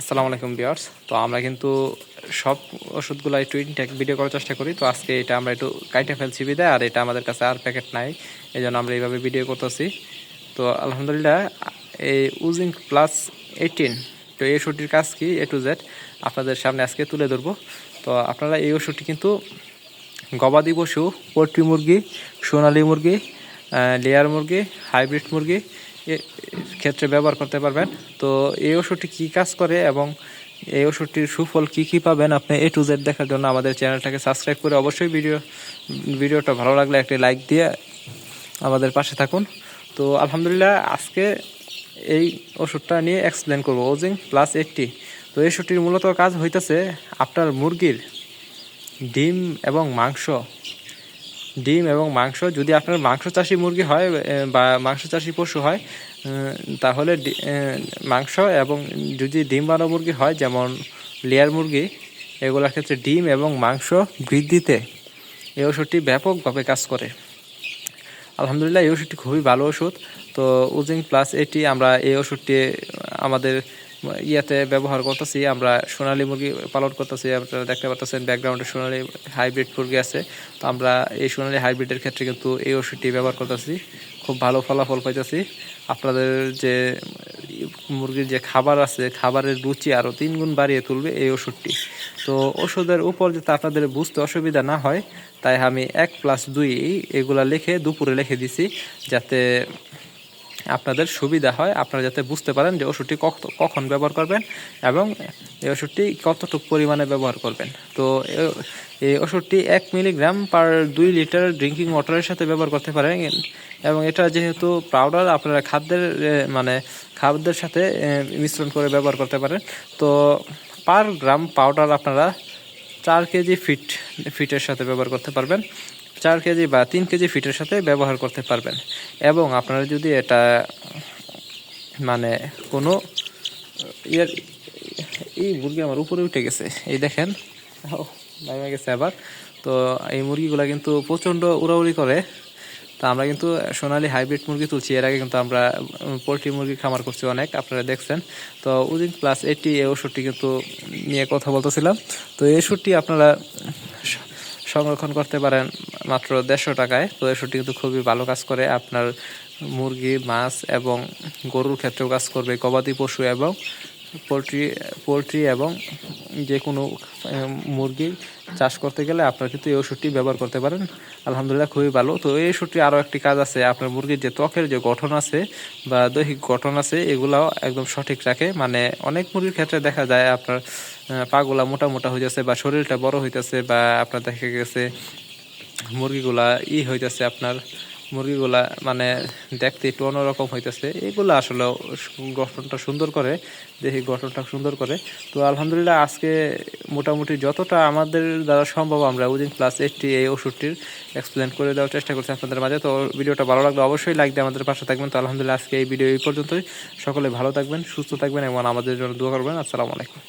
আসসালামু আলাইকুম বিয়ার্স তো আমরা কিন্তু সব ওষুধগুলো একটু ইনটেক ভিডিও করার চেষ্টা করি। তো আজকে এটা আমরা একটু কাইটে ফেলছি বিদায়, আর এটা আমাদের কাছে আর প্যাকেট নাই। এই জন্য আমরা এইভাবে ভিডিও করতেছি। তো আলহামদুলিল্লাহ, এই উজিং প্লাস এইটিন তো এই ওষুধটির কাজ কি এ টু জেড আপনাদের সামনে আজকে তুলে ধরবো। তো আপনারা এই ওষুধটি কিন্তু গবাদি পশু, পোলট্রি মুরগি, সোনালী মুরগি লেয়ার মুরগি হাইব্রিড মুরগি ক্ষেত্রে ব্যবহার করতে পারবেন। তো এই ওষুধটি কী কাজ করে এবং এই ওষুধটির সুফল কি কি পাবেন আপনি এ টু জেড দেখার জন্য আমাদের চ্যানেলটাকে সাবস্ক্রাইব করে অবশ্যই ভিডিও, ভিডিওটা ভালো লাগলে একটি লাইক দিয়ে আমাদের পাশে থাকুন। তো আলহামদুলিল্লাহ আজকে এই ওষুধটা নিয়ে এক্সপ্লেন করব ওজিং প্লাস এইটটি তো এই ওষুধটির মূলত কাজ হইতেছে আপনার মুরগির ডিম এবং মাংস ডিম এবং মাংস, যদি আপনার মাংস চাষি মুরগি হয় বা মাংস চাষি পশু হয় তাহলে মাংস এবং যদি ডিম বানো মুরগি হয়, যেমন লেয়ার মুরগি, এগুলোর ক্ষেত্রে ডিম এবং মাংস বৃদ্ধিতে এই ওষুধটি ব্যাপকভাবে কাজ করে। আলহামদুলিল্লাহ, এই ওষুধটি খুবই ভালো ওষুধ। তো উজিং প্লাস এটি আমরা এই ওষুধটি আমাদের ইয়াতে ব্যবহার করতেছি, আমরা সোনালী মুরগি পালন করতেছি, আপনারা দেখতে পাচ্ছেন ব্যাকগ্রাউন্ডে সোনালী হাইব্রিড মুরগি আছে। তো আমরা এই সোনালী হাইব্রিডের ক্ষেত্রে কিন্তু এই ওষুধটি ব্যবহার করতেছি, খুব ভালো ফলাফল পাইতেছি। আপনাদের যে মুরগির যে খাবার আছে, খাবারের রুচি আরও তিন গুণ বাড়িয়ে তুলবে এই ওষুধটি। তো ওষুধের উপর যাতে আপনাদের বুঝতে অসুবিধা না হয়, তাই আমি এক প্লাস দুই এগুলা লিখে দুপুরে লিখে দিছি, যাতে আপনাদের সুবিধা হয় আপনারা যাতে বুঝতে পারেন যে ওষুধটি কখ- কখন ব্যবহার করবেন এবং এই ওষুধটি কতটুকু পরিমাণে ব্যবহার করবেন। তো এই ওষুধটি এক মিলিগ্রাম পার দুই লিটার ড্রিঙ্কিং ওয়াটারের সাথে ব্যবহার করতে পারেন এবং এটা যেহেতু পাউডার, আপনারা খাদ্যের মানে খাদ্যের সাথে মিশ্রণ করে ব্যবহার করতে পারেন। তো পার গ্রাম পাউডার আপনারা চার কেজি ফিট, ফিটের সাথে ব্যবহার করতে পারবেন। চার কেজি বা তিন কেজি ফিটের সাথে ব্যবহার করতে পারবেন। এবং আপনারা যদি এটা মানে কোনো ইয়ার এই মুরগি আমার উপরে উঠে গেছে। এই দেখেন নেমে গেছে আবার। তো এই মুরগিগুলা কিন্তু প্রচণ্ড উড়াউড়ি করে। তা আমরা কিন্তু সোনালি হাইব্রিড মুরগি তুলছি। এর আগে কিন্তু আমরা পোলট্রি মুরগি খামার করছি অনেক, আপনারা দেখছেন। তো উদিন প্লাস এইটি এই ওষুধটি কিন্তু নিয়ে কথা বলতেছিলাম। তো এই ওষুধটি আপনারা সংরক্ষণ করতে পারেন মাত্র দেড়শো টাকায়। তো এই কিন্তু খুবই ভালো কাজ করে। আপনার মুরগি মাছ এবং গরুর ক্ষেত্রেও কাজ করবে। গবাদি পশু এবং পোলট্রি পোলট্রি এবং যে কোনো আহ, মুরগির চাষ করতে গেলে আপনার কিন্তু এই ওষুধটি ব্যবহার করতে পারেন। আলহামদুলিল্লাহ খুবই ভালো। তো এই ওষুধটি আরও একটি কাজ আছে। আপনার মুরগির যে ত্বকের যে গঠন আছে বা দৈহিক গঠন আছে এগুলাও একদম সঠিক রাখে। মানে অনেক মুরগির ক্ষেত্রে দেখা যায় আপনার পাগুলা মোটা মোটা হয়ে যাচ্ছে বা শরীরটা বড় হইতেছে বা আপনার দেখা গেছে মুরগিগুলা ই হইতেছে আপনার, মুরগিগুলা মানে দেখতে একটু অন্যরকম হইতেছে। এগুলো আসলে গঠনটা সুন্দর করে, দেখি গঠনটা সুন্দর করে। তো আলহামদুলিল্লাহ আজকে মোটামুটি যতটা আমাদের দ্বারা সম্ভব আমরা উদিন প্লাস এইটটি এই ওষুধটির এক্সপ্লেন করে দেওয়ার চেষ্টা করছি আপনাদের মাঝে। তো ভিডিওটা ভালো লাগলে অবশ্যই লাইক দিয়ে আমাদের পাশে থাকবেন। তো আলহামদুলিল্লাহ আজকে এই ভিডিও এই পর্যন্তই। সকলে ভালো থাকবেন, সুস্থ থাকবেন এবং আমাদের জন্য দোয়া করবেন। আসসালামু আলাইকুম।